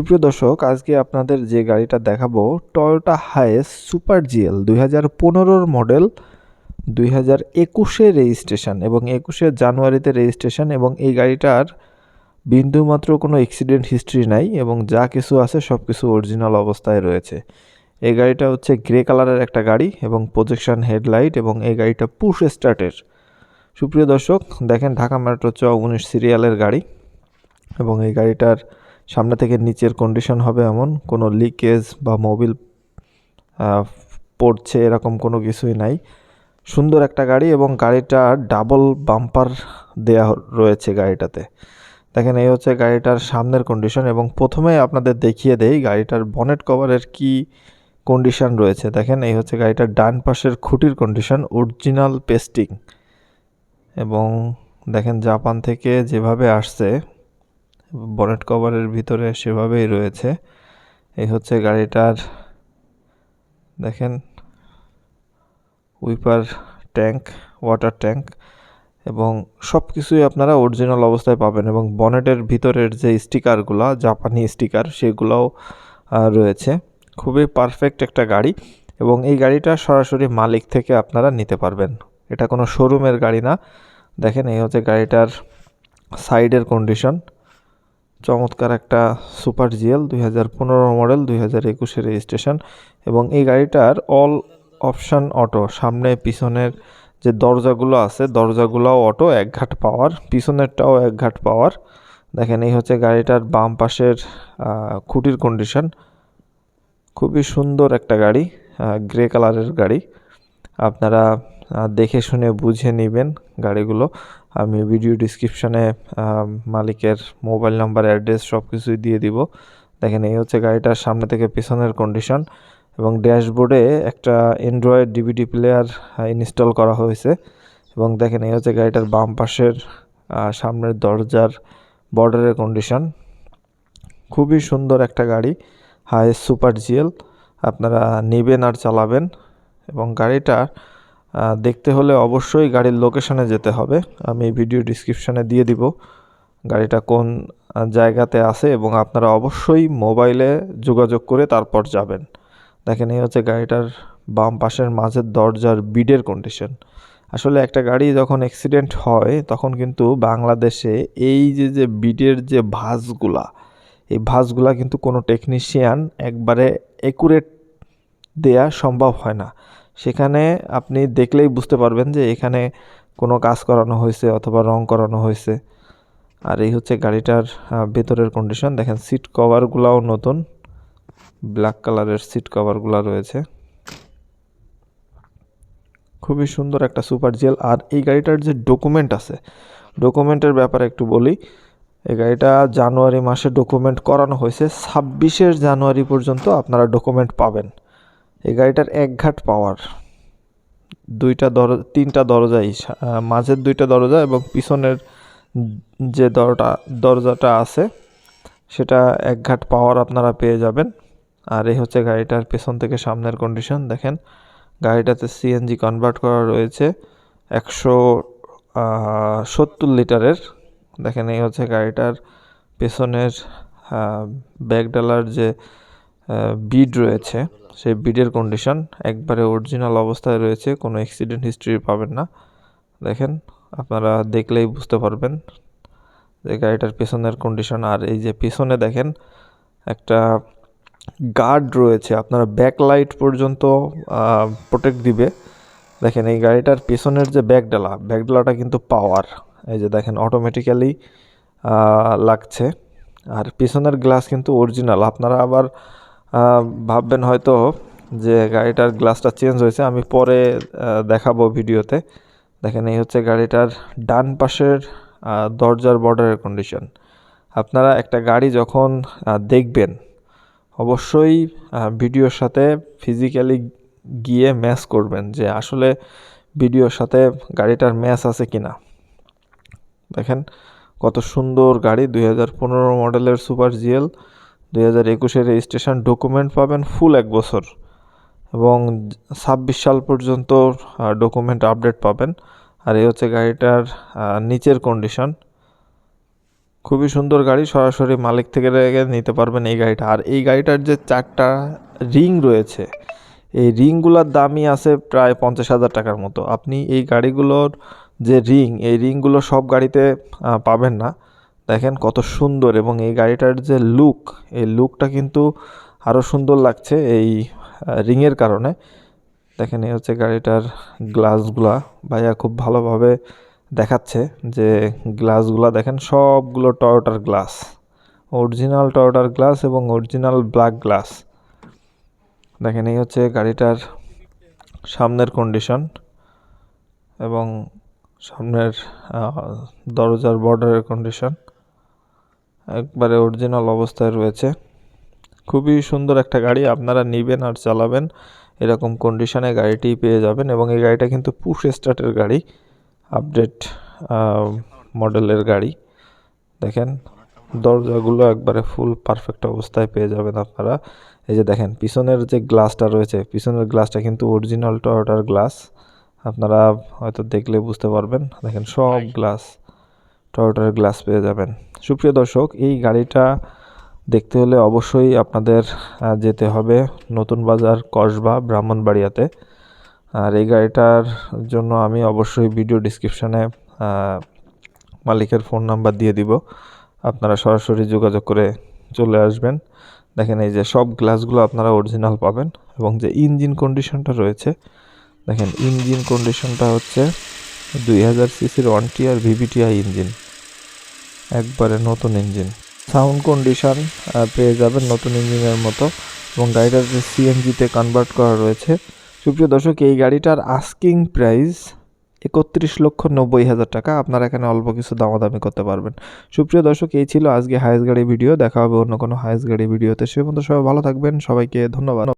সুপ্রিয় দর্শক, আজকে আপনাদের যে গাড়িটা দেখাবো টয়োটা হায়েস সুপার জিএল দুই হাজার পনেরোর মডেল দুই হাজার একুশে রেজিস্ট্রেশন এবং একুশে জানুয়ারিতে রেজিস্ট্রেশন এবং এই গাড়িটার বিন্দুমাত্র কোনো অ্যাক্সিডেন্ট হিস্ট্রি নাই এবং যা কিছু আছে সব কিছু অরিজিনাল অবস্থায় রয়েছে। এই গাড়িটা হচ্ছে গ্রে কালারের একটা গাড়ি এবং প্রজেকশন হেডলাইট এবং এই গাড়িটা পুশ স্টার্টের সুপ্রিয় দর্শক, দেখেন ঢাকা মেট্রো চ উনিশ সিরিয়ালের গাড়ি এবং এই গাড়িটার সামনে থেকে নিচের কন্ডিশন হবে এমন, কোনো লিকেজ বা মোবিল পড়ছে এরকম কোনো কিছুই নাই। সুন্দর একটা গাড়ি এবং গাড়িটা ডাবল বাম্পার দেয়া রয়েছে গাড়িটাতে। দেখেন, এই হচ্ছে গাড়িটার সামনের কন্ডিশন এবং প্রথমে আপনাদের দেখিয়ে দেই গাড়িটার বনেট কভারের কি কন্ডিশন রয়েছে। দেখেন, এই হচ্ছে গাড়িটার ডান পাশের খুঁটির কন্ডিশন অরিজিনাল পেস্টিং এবং দেখেন, জাপান থেকে যেভাবে আসছে বনেট কভারের ভিতরে সেভাবেই রয়েছে। এই হচ্ছে গাড়িটার, দেখেন, উইপার ট্যাঙ্ক, ওয়াটার ট্যাঙ্ক এবং সব কিছুই আপনারা অরিজিনাল অবস্থায় পাবেন এবং বনেটের ভিতরের যে স্টিকারগুলো, জাপানি স্টিকার, সেগুলোও রয়েছে। খুবই পারফেক্ট একটা গাড়ি এবং এই গাড়িটা সরাসরি মালিক থেকে আপনারা নিতে পারবেন। এটা কোনো শোরুমের গাড়ি না। দেখেন, এই হচ্ছে গাড়িটার সাইডের কন্ডিশন চমৎকার একটা সুপার জিএল, দুই হাজার পনেরো মডেল, দুই হাজার রেজিস্ট্রেশন এবং এই গাড়িটার অল অপশান অটো, সামনে পিছনের যে দরজাগুলো আছে, দরজাগুলোও অটো, এক ঘাট পাওয়ার, পিছনেরটাও এক ঘাট পাওয়ার। দেখেন, এই হচ্ছে গাড়িটার বাম পাশের খুঁটির কন্ডিশন খুবই সুন্দর একটা গাড়ি গ্রে কালারের গাড়ি। আপনারা দেখে শুনে বুঝে নেবেন গাড়িগুলো। আমি ভিডিও ডিসক্রিপশানে মালিকের মোবাইল নাম্বার অ্যাড্রেস সব কিছুই দিয়ে দিব। দেখেন, এই হচ্ছে গাড়িটার সামনে থেকে পিছনের কন্ডিশন এবং ড্যাশবোর্ডে একটা অ্যান্ড্রয়েড ডিভিডি প্লেয়ার ইনস্টল করা হয়েছে। এবং দেখেন, এই হচ্ছে গাড়িটার বাম পাশের সামনের দরজার বর্ডারের কন্ডিশন খুবই সুন্দর একটা গাড়ি, হাই সুপার জিএল। আপনারা নেবেন আর চালাবেন এবং গাড়িটা দেখতে হলে অবশ্যই গাড়ির লোকেশনে যেতে হবে। আমি ভিডিও ডিসক্রিপশানে দিয়ে দিব গাড়িটা কোন জায়গাতে আছে এবং আপনারা অবশ্যই মোবাইলে যোগাযোগ করে তারপর যাবেন। দেখেন, এই হচ্ছে গাড়িটার বাম পাশের মাঝের দরজার বিডের কন্ডিশন আসলে একটা গাড়ি যখন অ্যাক্সিডেন্ট হয়, তখন কিন্তু বাংলাদেশে এই যে যে বিডের যে ভাঁজগুলা, এই ভাঁজগুলা কিন্তু কোনো টেকনিশিয়ান একবারে একুরেট দেয়া সম্ভব হয় না। সেখানে আপনি দেখলেই বুঝতে পারবেন যে এখানে কোনো কাজ করানো হয়েছে অথবা রং করানো হয়েছে। আর এই হচ্ছে গাড়িটার ভেতরের কন্ডিশন দেখেন সিট কভারগুলাও নতুন। ব্ল্যাক কালারের সিট কভারগুলো রয়েছে। খুবই সুন্দর একটা সুপার জেল আর এই গাড়িটার যে ডকুমেন্ট আছে ডকুমেন্টের ব্যাপারে একটু বলি। এই গাড়িটা জানুয়ারি মাসে ডকুমেন্ট করানো হয়েছে। ছাব্বিশের জানুয়ারি পর্যন্ত আপনারা ডকুমেন্ট পাবেন। এই গাড়িটার এক ঘাট পাওয়ার দুইটা দর তিনটা দরজাই মাঝের দুইটা দরজা এবং পিছনের যে দরটা, দরজাটা আছে, সেটা এক ঘাট পাওয়ার আপনারা পেয়ে যাবেন। আর এই হচ্ছে গাড়িটার পেছন থেকে সামনের কন্ডিশন দেখেন। গাড়িটাতে সিএনজি কনভার্ট করা রয়েছে একশো সত্তর লিটারের। দেখেন এই হচ্ছে গাড়িটার পেছনের ব্যাগডালার যে বিড রয়েছে। সেই বিডের কন্ডিশন একবারে অরিজিনাল অবস্থায় রয়েছে, কোনো অ্যাক্সিডেন্ট হিস্ট্রি পাবেন না। দেখেন, আপনারা দেখলেই বুঝতে পারবেন যে গাড়িটার পেছনের কন্ডিশন আর এই যে পেছনে দেখেন, একটা গার্ড রয়েছে, আপনারা ব্যাকলাইট পর্যন্ত প্রোটেক্ট দিবে। দেখেন, এই গাড়িটার পেছনের যে ব্যাকডালা ব্যাকডালাটা কিন্তু পাওয়ার এই যে দেখেন অটোমেটিক্যালি লাগছে। আর পেছনের গ্লাস কিন্তু অরিজিনাল আপনারা আবার ভাববেন হয়তো যে গাড়িটার গ্লাসটা চেঞ্জ হয়েছে। আমি পরে দেখাবো ভিডিওতে। দেখেন, এই হচ্ছে গাড়িটার ডান পাশের দরজার বর্ডারের কন্ডিশন আপনারা একটা গাড়ি যখন দেখবেন, অবশ্যই ভিডিওর সাথে ফিজিক্যালি গিয়ে ম্যাচ করবেন যে আসলে ভিডিওর সাথে গাড়িটার ম্যাচ আছে কি না দেখেন, কত সুন্দর গাড়ি, দুই হাজার পনেরো মডেলের সুপার জিএল দুই হাজার একুশের রেজিস্ট্রেশন ডকুমেন্ট পাবেন ফুল এক বছর এবং ছাব্বিশ সাল পর্যন্ত ডকুমেন্ট আপডেট পাবেন। আর এই হচ্ছে গাড়িটার নিচের কন্ডিশন খুবই সুন্দর গাড়ি, সরাসরি মালিক থেকে নিতে পারবেন এই গাড়িটা। আর এই গাড়িটার যে চারটা রিং রয়েছে, এই রিংগুলোর দামই আছে প্রায় পঞ্চাশ হাজার টাকার মতো। আপনি এই গাড়িগুলোর যে রিং, এই রিংগুলো সব গাড়িতে পাবেন না। দেখেন কত সুন্দর এবং এই গাড়িটার যে লুক এই লুকটা কিন্তু আরও সুন্দর লাগছে এই রিংয়ের কারণে। দেখেন এই হচ্ছে গাড়িটার গ্লাসগুলা ভাইয়া খুব ভালোভাবে দেখাচ্ছে যে গ্লাসগুলা দেখেন সবগুলো টয়োটার গ্লাস অরিজিনাল টয়োটার গ্লাস এবং অরিজিনাল ব্ল্যাক গ্লাস দেখেন এই হচ্ছে গাড়িটার সামনের কন্ডিশন এবং সামনের দরজার বর্ডারের কন্ডিশন একবারে অরিজিনাল অবস্থায় রয়েছে। খুবই সুন্দর একটা গাড়ি, আপনারা নেবেন আর চালাবেন। এরকম কন্ডিশনে গাড়িটি পেয়ে যাবেন এবং এই গাড়িটা কিন্তু পুশ স্টার্টের গাড়ি আপডেট মডেলের গাড়ি। দেখেন, দরজাগুলো একবারে ফুল পারফেক্ট অবস্থায় পেয়ে যাবেন আপনারা। এই যে দেখেন, পিছনের যে গ্লাসটা রয়েছে, পিছনের গ্লাসটা কিন্তু অরিজিনাল টয়োটার গ্লাস আপনারা হয়তো দেখলে বুঝতে পারবেন। দেখেন, সব গ্লাস টয়োটার গ্লাস পেয়ে যাবেন। সুপ্রিয় দর্শক, এই গাড়িটা দেখতে হলে অবশ্যই আপনাদের যেতে হবে নতুন বাজার কসবা ব্রাহ্মণবাড়িয়াতে। আর এই গাড়িটার জন্য আমি অবশ্যই ভিডিও ডিসক্রিপশানে মালিকের ফোন নাম্বার দিয়ে দিব। আপনারা সরাসরি যোগাযোগ করে চলে আসবেন। দেখেন এই যে সব গ্লাসগুলো আপনারা অরিজিনাল পাবেন এবং যে ইঞ্জিন কন্ডিশনটা রয়েছে, দেখেন ইঞ্জিন কন্ডিশনটা হচ্ছে দুই হাজার সিসির ওয়ান টিআর ভিভিটিআই ইঞ্জিন। একবারে নতুন ইঞ্জিন। সাউন্ড কন্ডিশন পেয়ে যাবেন নতুন ইঞ্জিনের মতো এবং গাড়িটার যে সিএনজিতে কনভার্ট করা রয়েছে। সুপ্রিয় দর্শক, এই গাড়িটার আস্কিং প্রাইস একত্রিশ লক্ষ নব্বই হাজার টাকা। আপনারা এখানে অল্প কিছু দামাদামি করতে পারবেন। সুপ্রিয় দর্শক, এই ছিল আজকে হায়েস্ট গাড়ি ভিডিও। দেখা হবে অন্য কোনো হায়েস্ট গাড়ি ভিডিওতে। সে পর্যন্ত সবাই ভালো থাকবেন। সবাইকে ধন্যবাদ।